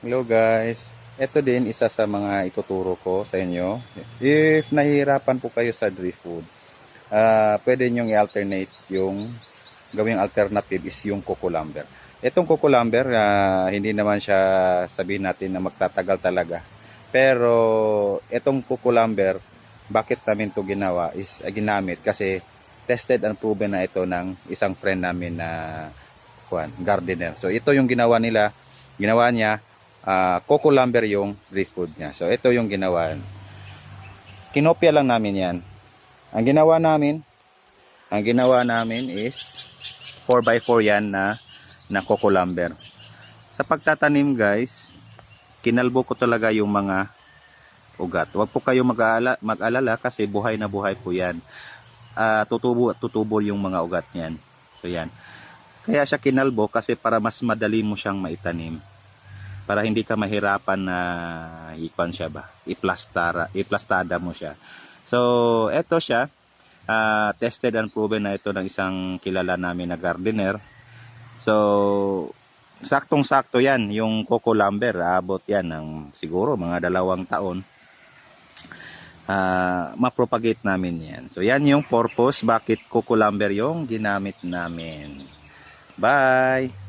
Hello guys. Ito din isa sa mga ituturo ko sa inyo. If nahihirapan po kayo sa drift food, ah pwede nyo i-alternate yung gawing alternative is yung cucumber. Itong cucumber, ah, hindi naman siya sabihin natin na magtatagal talaga. Pero itong cucumber, bakit namin to ginawa is ah, ginamit kasi tested and proven na ito ng isang friend namin na kuan, gardener. So ito yung ginawa nila, ginawa niya uh, coco lumber yung drift food niya. So ito yung ginawa. Kinopya lang namin 'yan. Ang ginawa namin, ang ginawa namin is 4x4 yan na na coco lumber. Sa pagtatanim guys, kinalbo ko talaga yung mga ugat. Huwag po kayo mag-alala kasi buhay na buhay po yan. Ah, tutubo at tutubo yung mga ugat niyan. So yan. Kaya siya kinalbo kasi para mas madali mo siyang maitanim. Para hindi ka mahirapan na ikuan siya ba, iplastara, iplastada mo siya. So, eto siya. Ah, tested and proven na ito ng isang kilala namin na gardener. So, saktong-sakto yan, yung coco lumber, abot yan ng siguro mga dalawang taon. Ah, mapropagate namin yan. So, yan yung purpose bakit coco yung ginamit namin. Bye!